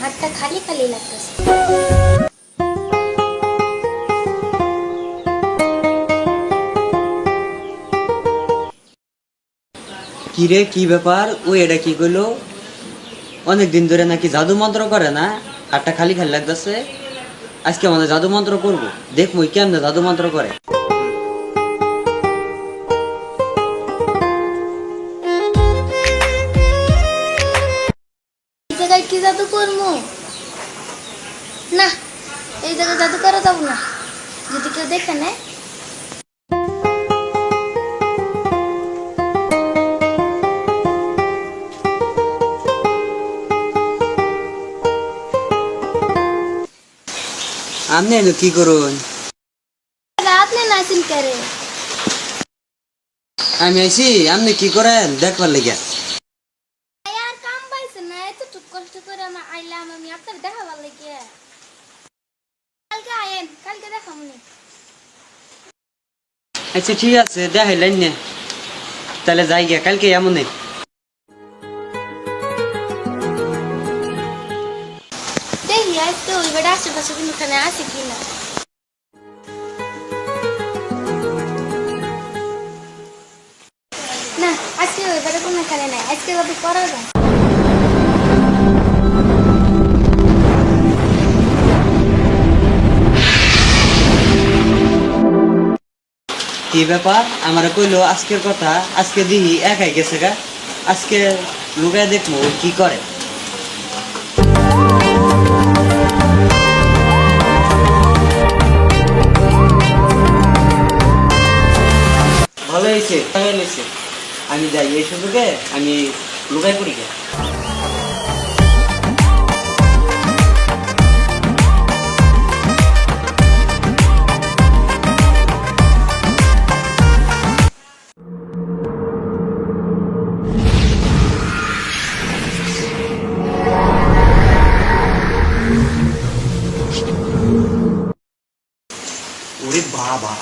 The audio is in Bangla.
হাতটা খালি খালি লাগতেছে। কি রে, কি ব্যাপার? ও এটা কি করল অনেক দিন ধরে নাকি জাদু মন্ত্র করে না? হাতটা খালি খালি লাগতেছে। আজকে আমাদের জাদু মন্ত্র করব। দেখব কেমনে জাদু মন্ত্র করে। কি জাদু করব না এই জায়গায় জাদু করা যাব না যদি কেউ দেখে নেয় আপনি এলো কি করুন রাত নেই নাইছেন করে আমি আইছি আপনি কি করেন দেখবার লেগে আর কাম না এত টুক কষ্ট করে আমি আইলাম আমি আপনার দেখাবার লেগে কালকে আয়েন কালকে দেখামনি আচ্ছা ঠিক আছে দেখাইলেন না তাহলে যাই গিয়া কালকে এমন দেখি আজকে ওই বেড়া আশেপাশে কোনখানে আছে কিনা না? আজকে ওই বেড়া কোনখানে নাই আজকে যাবি করা যায় কি ব্যাপার? আমার কইলো, আজকের কথা, আজকে দিহি, একাই গেছে গা। আজকে লুকায় দেখব কি করে? ভালো হয়েছে আমি যাই, এই সুযোগে আমি লুকাই পড়ি গে ওরে বাবা।